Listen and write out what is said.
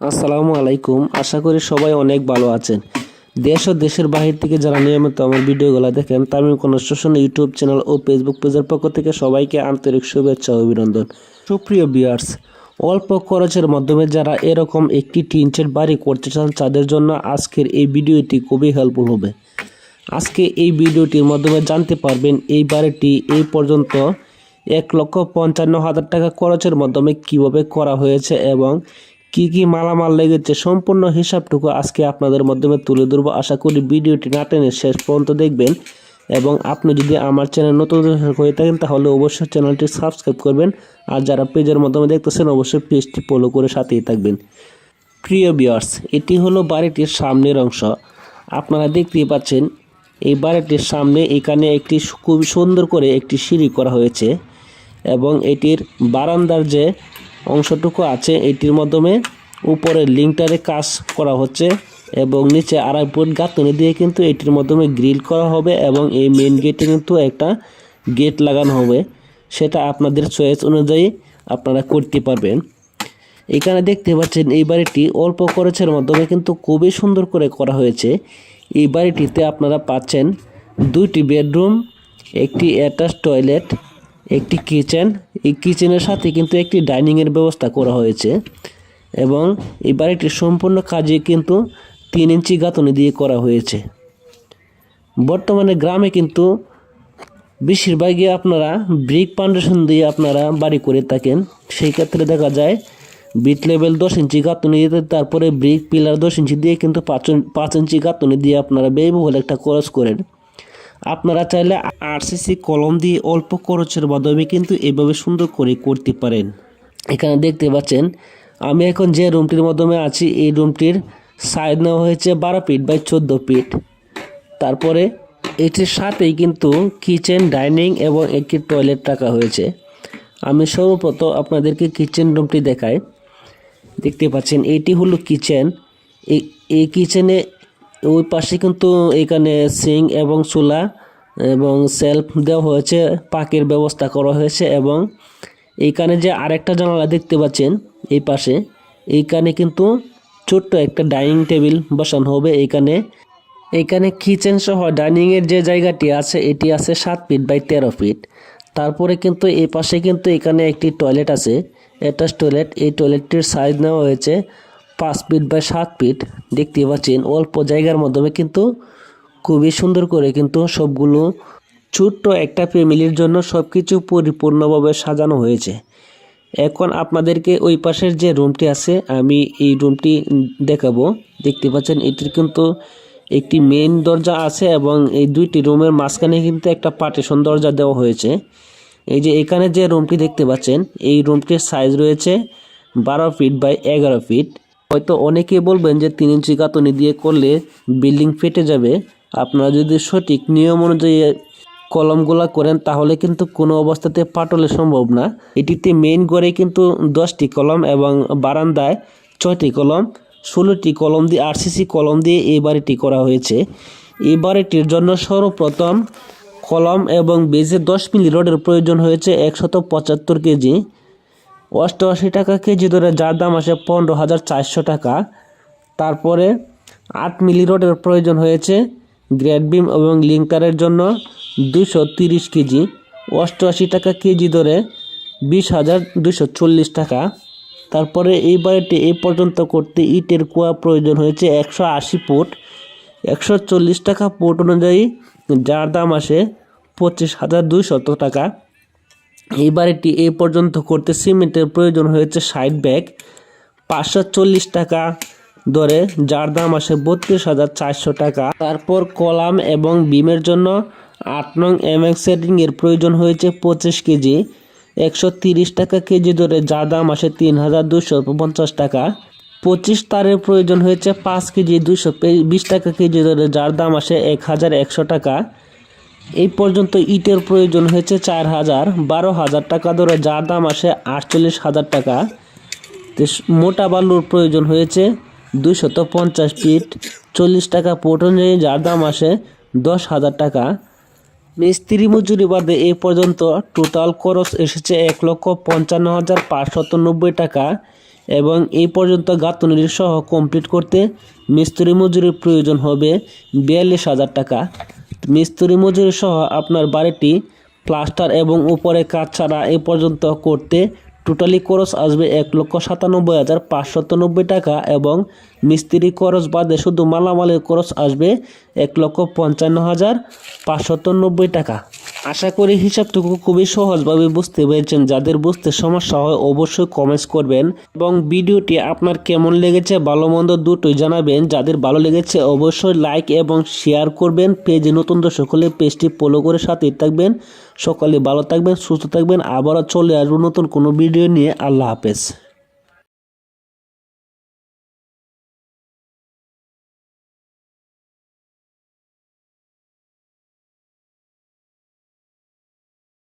আসসালামু আলাইকুম। আশা করি সবাই অনেক ভালো আছেন। দেশ ও দেশের বাহির থেকে যারা নিয়মিত আমার ভিডিওগুলো দেখেন, তামিম কনস্ট্রাকশন ইউটিউব চ্যানেল ও ফেসবুক পেজের পক্ষ থেকে সবাইকে আন্তরিক শুভেচ্ছা ও অভিনন্দন। সুপ্রিয় বিয়ার্স অল্প খরচের মাধ্যমে যারা এরকম একটি টিনচের বাড়ি করতে চান, তাদের জন্য আজকের এই ভিডিওটি খুবই হেল্পফুল হবে। আজকে এই ভিডিওটির মাধ্যমে জানতে পারবেন, এই বাড়িটি এই পর্যন্ত এক লক্ষ পঞ্চান্ন হাজার টাকা খরচের মাধ্যমে কীভাবে করা হয়েছে এবং কি কি মালামাল লেগেছে সম্পূর্ণ হিসাবটুকু আজকে আপনাদের মাধ্যমে তুলে ধরবো। আশা করি ভিডিওটি না টেনে শেষ পর্যন্ত দেখবেন এবং আপনি যদি আমার চ্যানেল নতুন হয়ে থাকেন, তাহলে অবশ্যই চ্যানেলটি সাবস্ক্রাইব করবেন। আর যারা পেজের মাধ্যমে দেখতেছেন, অবশ্যই পেজটি ফলো করে সাথেই থাকবেন। প্রিয় বিয়ার্স এটি হলো বাড়িটির সামনের অংশ। আপনারা দেখতেই পাচ্ছেন, এই বাড়িটির সামনে এখানে একটি সু- খুব সুন্দর করে একটি সিঁড়ি করা হয়েছে এবং এটির বারান্দার যে অংশটুকু আছে, এটির মাধ্যমে উপরে লিঙ্কটারে কাজ করা হচ্ছে এবং নিচে আড়াই ফুট গাঁথনি দিয়ে কিন্তু এটির মাধ্যমে গ্রিল করা হবে এবং এই মেন গেটে কিন্তু একটা গেট লাগানো হবে। সেটা আপনাদের চয়েস অনুযায়ী আপনারা করতে পারবেন। এখানে দেখতে পাচ্ছেন এই বাড়িটি অল্প খরচের মাধ্যমে কিন্তু খুবই সুন্দর করে করা হয়েছে। এই বাড়িটিতে আপনারা পাচ্ছেন দুইটি বেডরুম একটি অ্যাটাচ টয়লেট একটি কিচেন। এই কিচেনের সাথে কিন্তু একটি ডাইনিংয়ের ব্যবস্থা করা হয়েছে এবং এই বাড়িটির সম্পূর্ণ কাজে কিন্তু তিন ইঞ্চি গাঁথনি দিয়ে করা হয়েছে। বর্তমানে গ্রামে কিন্তু বেশিরভাগই আপনারা ব্রিক ফাউন্ডেশন দিয়ে আপনারা বাড়ি করে থাকেন। সেই ক্ষেত্রে দেখা যায় বিট লেভেল দশ ইঞ্চি গাঁথনি দিতে তারপরে ব্রিক পিলার দশ ইঞ্চি দিয়ে কিন্তু পাঁচ পাঁচ ইঞ্চি গাঁথনি দিয়ে আপনারা ব্যয়বহুল একটা খরচ করেন। আপনারা চাইলে আরসিসি কলম দিয়ে অল্প খরচের মাধ্যমে কিন্তু এভাবে সুন্দর করে করতে পারেন। এখানে দেখতে পাচ্ছেন, আমি এখন যে রুমটির মাধ্যমে আছি, এই রুমটির সাইজ নেওয়া হয়েছে বারো ফিট বাই চোদ্দ ফিট। তারপরে এটির সাথেই কিন্তু কিচেন, ডাইনিং এবং একটি টয়লেট রাখা হয়েছে। আমি সর্বপ্রথম আপনাদেরকে কিচেন রুমটি দেখাই। দেখতে পাচ্ছেন, এটি হলো কিচেন। এই এই ওই পাশে কিন্তু এখানে সিং এবং চুলা এবং সেলফ দেওয়া হয়েছে, পাকের ব্যবস্থা করা হয়েছে এবং এইখানে যে আরেকটা জানালা দেখতে পাচ্ছেন এই পাশে এইখানে কিন্তু ছোট্ট একটা ডাইনিং টেবিল বসানো হবে এইখানে এখানে কিচেন সহ ডাইনিংয়ের যে জায়গাটি আছে, এটি আছে সাত ফিট বাই তেরো ফিট। তারপরে কিন্তু এই পাশে কিন্তু এখানে একটি টয়লেট আছে, অ্যাটাচ টয়লেট। এই টয়লেটটির সাইজ নেওয়া হয়েছে পাঁচ ফিট বাই সাত ফিট, দেখতে পাচ্ছেন অল্প জায়গার মাধ্যমে কিন্তু খুবই সুন্দর করে কিন্তু সবগুলো ছোট্ট একটা ফ্যামিলির জন্য সব কিছু পরিপূর্ণভাবে সাজানো হয়েছে। এখন আপনাদেরকে ওই পাশের যে রুমটি আছে, আমি এই রুমটি দেখাবো। দেখতে পাচ্ছেন, এটির কিন্তু একটি মেইন দরজা আছে এবং এই দুইটি রুমের মাঝখানে কিন্তু একটা পার্টিশন দরজা দেওয়া হয়েছে। এই যে এখানে যে রুমটি দেখতে পাচ্ছেন, এই রুমটির সাইজ রয়েছে বারো ফিট বাই এগারো ফিট। হয়তো অনেকেই বলবেন যে তিন ইঞ্চি গাঁথনি দিয়ে করলে বিল্ডিং ফেটে যাবে। আপনারা যদি সঠিক নিয়ম অনুযায়ী কলমগুলা করেন, তাহলে কিন্তু কোনো অবস্থাতে পাটলে সম্ভব না। এটিতে মেইন গড়ে কিন্তু দশটি কলম এবং বারান্দায় ছয়টি কলম, ষোলোটি কলম দিয়ে আরসিসি কলম দিয়ে এই বাড়িটি করা হয়েছে। এই বাড়িটির জন্য সর্বপ্রথম কলম এবং বেজে দশ মিলি রডের প্রয়োজন হয়েছে একশত পঁচাত্তর কেজি। অষ্টআশি টাকা কেজি ধরে যার দাম আসে পনেরো হাজার চারশো টাকা। তারপরে আট মিলি রডের প্রয়োজন হয়েছে গ্রেড বিম এবং লিঙ্কারের জন্য দুশো তিরিশ কেজি। অষ্টআশি টাকা কেজি ধরে বিশ হাজার দুশো চল্লিশ টাকা। তারপরে এই বাড়িটি এই পর্যন্ত করতে ইটের কুয়া প্রয়োজন হয়েছে একশো আশি ফুট। একশো চল্লিশ টাকা ফুট অনুযায়ী যার দাম আসে পঁচিশ হাজার দুইশত টাকা। এই বাড়িটি এই পর্যন্ত করতে সিমেন্টের প্রয়োজন হয়েছে ষাট ব্যাগ, পাঁচশো চল্লিশ টাকা দরে, যার দাম আসে বত্রিশ হাজার চারশো টাকা। তারপর কলাম এবং বিমের জন্য আট নং এমএক্স সেটিং এর প্রয়োজন হয়েছে পঁচিশ কেজি, একশো তিরিশ টাকা কেজি দরে, যার দাম আসে তিন হাজার দুশো পঞ্চাশ টাকা। পঁচিশ তারের প্রয়োজন হয়েছে পাঁচ কেজি, দুশো বিশ টাকা কেজি দরে, যার দাম আসে এক হাজার একশো টাকা। এই পর্যন্ত ইটের প্রয়োজন হয়েছে চার হাজার, বারো হাজার টাকা ধরে যার দাম আসে আটচল্লিশ হাজার টাকা। মোটা বালুর প্রয়োজন হয়েছে দুইশত পঞ্চাশ ফিট, চল্লিশ টাকা ফুট অনুযায়ী যার দাম আসে দশ হাজার টাকা। মিস্ত্রি মজুরি বাদে এই পর্যন্ত টোটাল খরচ এসেছে এক লক্ষ পঞ্চান্ন হাজার পাঁচশত নব্বই টাকা এবং এই পর্যন্ত গাঁথনির সহ কমপ্লিট করতে মিস্ত্রি মজুরির প্রয়োজন হবে বিয়াল্লিশ হাজার টাকা। মিস্ত্রি মজুরি সহ আপনার বাড়িটি প্লাস্টার এবং উপরে কাজ ছাড়া এ পর্যন্ত করতে টোটালি খরচ আসবে এক লক্ষ সাতানব্বই হাজার পাঁচশো নব্বই টাকা এবং মিস্ত্রি খরচ বাদে শুধু মালামালের খরচ আসবে এক লক্ষ পঞ্চান্ন হাজার পাঁচশত নব্বই টাকা। আশা করি হিসাবটুকু খুবই সহজভাবে বুঝতে পেরেছেন। যাদের বুঝতে সমস্যা হয় অবশ্যই কমেন্টস করবেন এবং ভিডিওটি আপনার কেমন লেগেছে ভালো মন্দ দুটোই জানাবেন। যাদের ভালো লেগেছে অবশ্যই লাইক এবং শেয়ার করবেন। পেজে নতুন দর্শক হলে পেজটি ফলো করে সাথে থাকবেন। সকালে ভালো থাকবেন, সুস্থ থাকবেন। আবারও চলে আসব নতুন কোনো ভিডিও নিয়ে। আল্লাহ হাফেজ।